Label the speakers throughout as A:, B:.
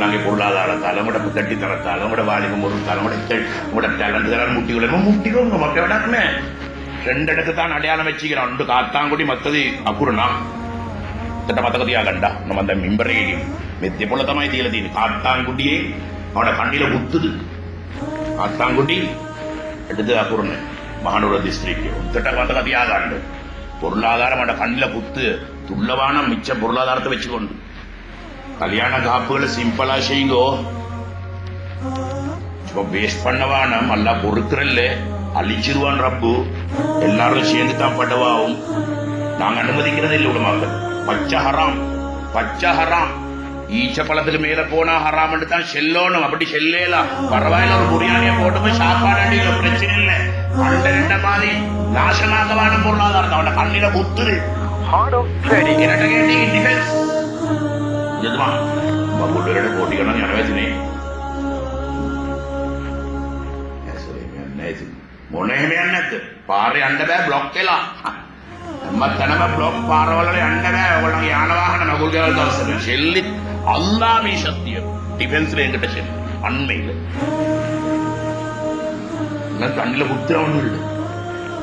A: சொன்னாங்க பொருளாதாரத்தால் உங்களோட கட்டித்தரத்தால் உங்களோட வாலிபம் ஒருத்தால் உங்களோட உங்களோட டேலண்ட் தரம் முட்டிகளும் முட்டிகளும் மற்ற விடாக்குமே ரெண்டு இடக்கு தான் அடையாளம் வச்சுக்கிறான் ரெண்டு காத்தாங்குடி மற்றது அப்புறனா திட்ட மத்தகதியாக கண்டா. நம்ம அந்த மிம்பரையிலையும் மெத்திய பொழுதமாய் தீலதி காத்தாங்குட்டியே அவனோட கண்ணில குத்துது. காத்தாங்குடி எடுத்து அப்புறன்னு மகானூர திஸ்திரிக்கு திட்ட மத்தகதியாக கண்டு. பொருளாதாரம் அவனோட கண்ணில குத்து. துள்ளவான மிச்ச பொருளாதாரத்தை வச்சுக்கொண்டு. கல்யாண காப்புகளை சிம்பிளா செய்யுங்கோ. சும்மா வேஸ்ட் பண்ணவான? நல்லா பொறுக்கிறல்ல. அழிச்சிருவான் ரப்பு. எல்லாரும் சேர்ந்து தான் படவாகும் நாங்க அனுமதிக்கிறது இல்லை உடமாக்கள் பச்சை ஹராம். பச்சை ஹராம். ஈச்ச பழத்துக்கு மேல போனா ஹராம்னு தான் செல்லணும். அப்படி செல்லேலாம் பரவாயில்ல ஒரு பிரியாணியை போட்டு சாப்பாடு அடிக்கல பிரச்சனை இல்லை. அந்த ரெண்ட மாதிரி நாசனாகவான பொருளாதாரத்தை அவன கண்ணில குத்துரு.
B: Heart යජමාන් මම
A: මුල්ලරට කෝටි ගණන් යනවා ඉතිනේ ඇසෙයි යන්නේ ඉතින් මොන එහෙම යන්නේ නැද්ද? පාරේ යන්න බෑ બ્લોක් වෙලා. හැම තැනම બ્લોක් පාරවල යන්න බෑ. ඔයගොල්ලෝ යාන වාහන නගුල් ගාල් දවසට ෂෙල්ලි. අල්ලා මේ ශක්තිය. ඩිෆෙන්ස් ලේන්කට ෂෙල්ලි. அண்மையில் நான் தண்ணியில் குத்துறவனும் இல்லை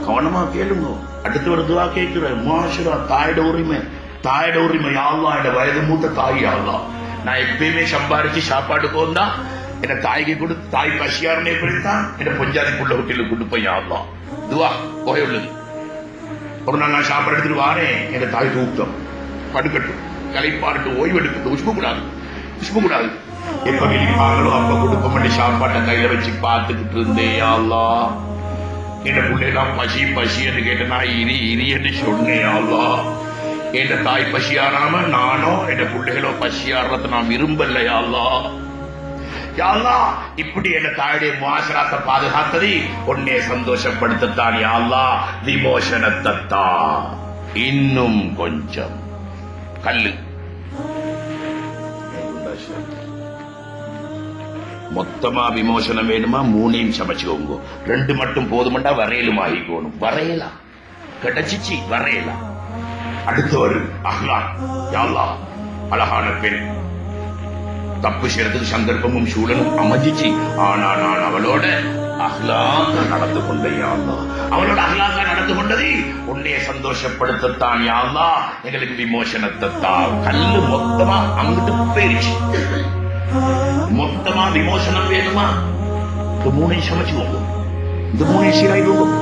A: கவனமாக கேளுங்க அடுத்து ஒரு துவா கேட்கிற மாஷரா தாயிட உரிமை தாயோட உரிமை யாழ்லா என்னோட வயது மூத்த தாய் யாழ்லா நான் எப்பயுமே சம்பாரிச்சு சாப்பாடு போந்தா என்ன தாய்க்கு கொடுத்து தாய் பசியாரனை எப்படித்தான் என்ன பொஞ்சாதிக்குள்ள ஹோட்டலுக்கு கொண்டு போய் யாழ்லா இதுவா போய் உள்ளது. ஒரு நாள் நான் சாப்பாடு எடுத்துட்டு வாரேன் எங்க தாய் தூக்கம். படுக்கட்டும். கலைப்பாட்டு ஓய்வு எடுக்கட்டும் உஷ்பு கூடாது உஷ்பு கூடாது எப்ப வெளிப்பாங்களோ அப்ப கொடுக்க மாட்டேன் சாப்பாட்டை கையில வச்சு பார்த்துக்கிட்டு இருந்தேன் யாழ்லா என் பிள்ளைலாம் பசி பசி என்று கேட்டேன் நான் இரி இரி என்று சொன்னேன் அல்லா என் தாய் பசியாராம நானோ என் பிள்ளைகளோ பசியாடுறத நான் விரும்பல அல்லா யாழ்லா இப்படி என் தாயுடைய முவாசராத்தை பாதுகாத்ததை உன்னே சந்தோஷப்படுத்தத்தான் யாழ்லா விமோசனத்தத்தா. இன்னும் கொஞ்சம். கல்லு. மொத்தமா விமோசனம் வேணுமா? மூணையும் சமைச்சுக்கோங்க. ரெண்டு மட்டும் போதுமண்டா வரையலும் ஆகிக்கோணும். வரையலாம். கிடைச்சிச்சு வரையலாம். அடுத்தவர் அஹ்லான். யாழ்லா அழகான பெண். தப்பு செய்யறதுக்கு சந்தர்ப்பமும் சூழலும் அமைஞ்சிச்சு. ஆனா நான் அவளோட அஹ்லாக நடந்து கொண்டே யாழ்லா அவளோட அஹ்லாக நடந்து கொண்டது உன்னைய சந்தோஷப்படுத்தத்தான் யாழ்லா எங்களுக்கு விமோசனத்தை தான் கல்லு மொத்தமா அங்கிட்டு போயிருச்சு. மொத்தமா விமோசனம் வேணுமா? இந்த மூணையும் சமைச்சுக்கோங்க இந்த மூணையும் சீராயிடுவோம்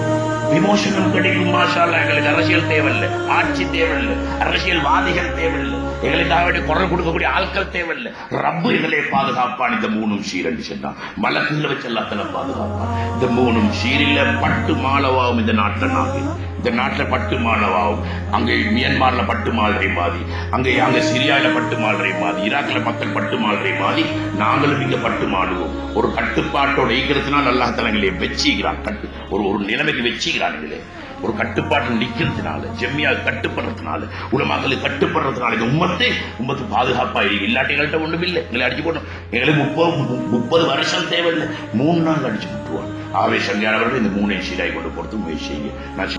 A: விமோசனம் கிடைக்கும் மாஷால்லா எங்களுக்கு அரசியல் தேவையில்லை. ஆட்சி தேவையில்லை. அரசியல்வாதிகள் தேவையில்லை. எங்களுக்காக வேண்டிய குரல் கொடுக்கக்கூடிய ஆட்கள் தேவையில்லை. ரப்பு எங்களை பாதுகாப்பான். இந்த மூணும் சீரண்டு சொன்னான் மலக்குள்ள வச்சு எல்லாத்துல பாதுகாப்பான். இந்த மூணும் சீரில் பட்டு மாலவாகும் இந்த நாட்டை நாங்கள் இந்த நாட்டில் பட்டு மாணவாகும் அங்கே மியான்மர்ல பட்டு மாலரை மாதிரி அங்கே அங்கே சிரியாவில் பட்டு மாலரை மாதிரி ஈராக்கில் மக்கள் பட்டு மாலரை மாதிரி நாங்களும் இங்கே பட்டு மாடுவோம் ஒரு கட்டுப்பாட்டோட ஈக்கிறதுனால அல்லாஹ் தலங்களே வச்சுக்கிறான். கட்டு ஒரு ஒரு நிலைமைக்கு வச்சுக்கிறானுங்களே ஒரு கட்டுப்பாட்டு நிற்கிறதுனால ஜெம்மியா கட்டுப்படுறதுனால உலமாக்களுக்கு கட்டுப்படுறதுனால இந்த உம்மத்தை உம்மத்து பாதுகாப்பா இருக்கு. இல்லாட்டி எங்கள்கிட்ட ஒன்றும் இல்லை. எங்களை அடிச்சு போடணும் எங்களுக்கு முப்பது முப்பது வருஷம் தேவையில்லை. மூணு நாள் அடிச்சு விட்டுருவான் ஆவேசங்கானவர்கள் இந்த மூணை சீராய் கொண்டு போறது முயற்சி செய்யுங்க. நான்